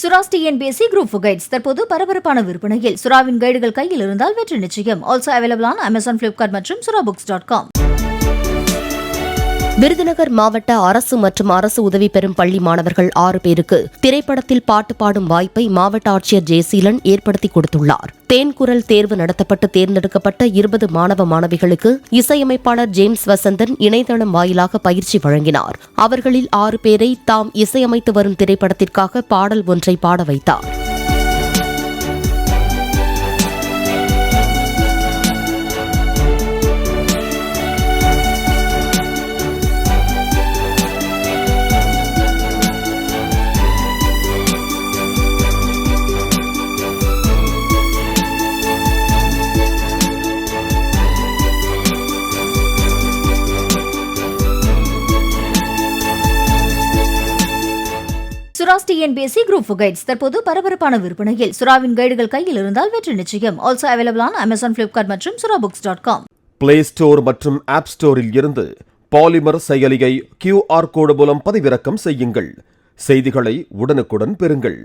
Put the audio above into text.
சுராஸ்டி NPSC group guides தற்போது பரபரப்பான விற்பனையில். சுறாவின் கைடுகள் கையில் இருந்தால் வெற்றி நிச்சயம். Also available on Amazon Flipkart மற்றும் Sura books dot com Virudhunagar மாவட்ட அரசு மற்றும் அரசு உதவி பெறும் பள்ளி மாணவர்கள் ஆறு பேருக்கு திரைப்படத்தில் பாட்டு பாடும் வாய்ப்பை மாவட்ட ஆட்சியர் ஜெயசீலன் ஏற்படுத்தி கொடுத்துள்ளார். தேன்குரல் தேர்வு நடத்தப்பட்டு தேர்ந்தெடுக்கப்பட்ட இருபது மாணவ மாணவிகளுக்கு இசையமைப்பாளர் ஜேம்ஸ் வசந்தன் இணையதளம் வாயிலாக பயிற்சி வழங்கினார். அவர்களில் ஆறு பேரை தாம் இசையமைத்து வரும் திரைப்படத்திற்காக பாடல் ஒன்றை பாட வைத்தார். சுராஸ் பேசி குரூப் கைட்ஸ் தற்போது பரபரப்பான விற்பனையில். சுறாவின் கைடுகள் கையில் இருந்தால் வெற்றி நிச்சயம். Also available on Amazon Flipkart மற்றும் Sura books dot com Play Store மற்றும் ஆப் ஸ்டோரில் இருந்து பாலிமர் செயலியை கியூஆர் கோடு மூலம் பதிவிறக்கம் செய்யுங்கள். செய்திகளை உடனுக்குடன் பெறுங்கள்.